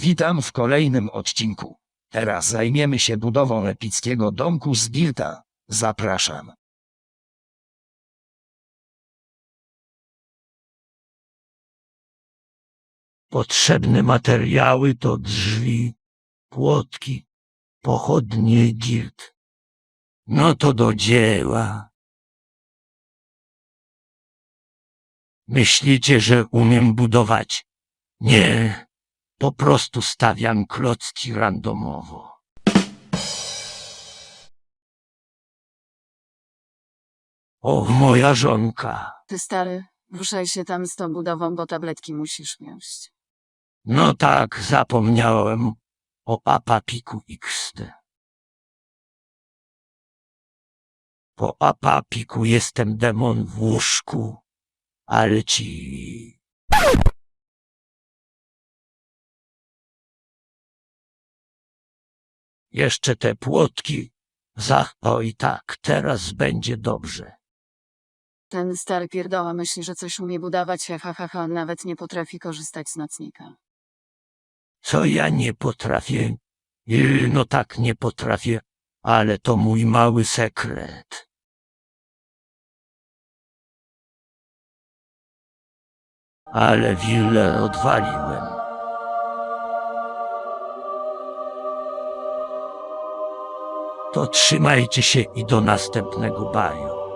Witam w kolejnym odcinku. Teraz zajmiemy się budową epickiego domku z Bilta. Zapraszam. Potrzebne materiały to drzwi, płotki, pochodnie gilt. No to do dzieła. Myślicie, że umiem budować? Nie, po prostu stawiam klocki randomowo. O, moja żonka. Ty stary, ruszaj się tam z tą budową, bo tabletki musisz mieć. No tak, zapomniałem o Apapiku XD. Po Apapiku jestem demon w łóżku, ale ci... Jeszcze te płotki. Za... Oj tak, teraz będzie dobrze. Ten stary pierdoła myśli, że coś umie budować, ha, ha, ha, ha, nawet nie potrafi korzystać z nocnika. Co ja nie potrafię? Yy, No tak nie potrafię, ale to mój mały sekret. Ale willę odwaliłem. To trzymajcie się i do następnego baju.